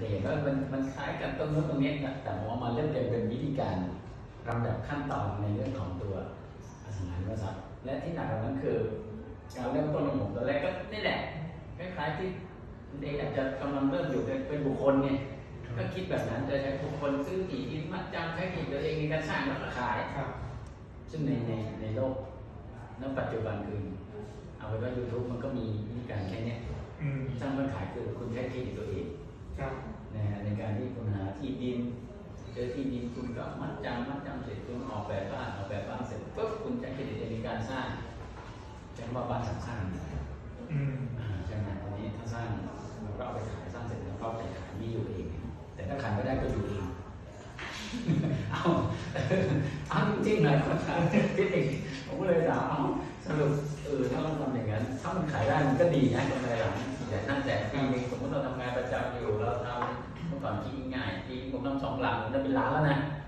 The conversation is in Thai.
จะเห็นว่ามันมันคล้ายกันตรงนู้นตรงนี้นะแต่ว่ามันเริ่มจะเป็นวิธีการลำดับขั้นตอนในเรื่องของตัวอสังหาริมทรัพย์และที่หนักกว่านั้นคือการเริ่มต้นของผมตอนแรกก็นี่แหละคล้ายๆที่คุณเองอาจจะกำลังเริ่มอยู่เป็นเป็นบุคคลเนี่ยก็คิดแบบนั้นจะใช้บุคคลซื้อที่ดินมัดจำใช้ที่ตัวเองในการสร้างแล้วก็ขายครับซึ่งในในในโลกณปัจจุบันคือเอาไว้ว่า YouTube มันก็มีวิธีการแค่เนี้ยอืมสร้างเพื่อขายคือคุณใช้ที่ดินตัวเอง ครับนะฮะในการที่คุณหาที่ดิน เจอที่ดินคุณก็มัดจำมัดจำเสร็จคุณออกแบบบ้านออกแบบบ้านเสร็จปุ๊บคุณใช้เครดิตในการสร้างใช้คำว่าบ้านสร้างสร้างนะอืมอ่าใช่ไหมอันนี้ถ้าสร้างเราก็เอาไปขายสร้างเสร็จแล้วก็เอาไปขายมีอยู่เอง แต่ถ้าขายไม่ได้ก็อยู่เองเอาเอาจริงๆหลายคนถามคิดเองผมก็เลยถามเอาสรุปเออถ้าเราทำอย่างนั้นถ้ามันขายได้มันก็ดีนะกำไรหลังแต่นั่นแต่ปีนึง สมมติเราทำ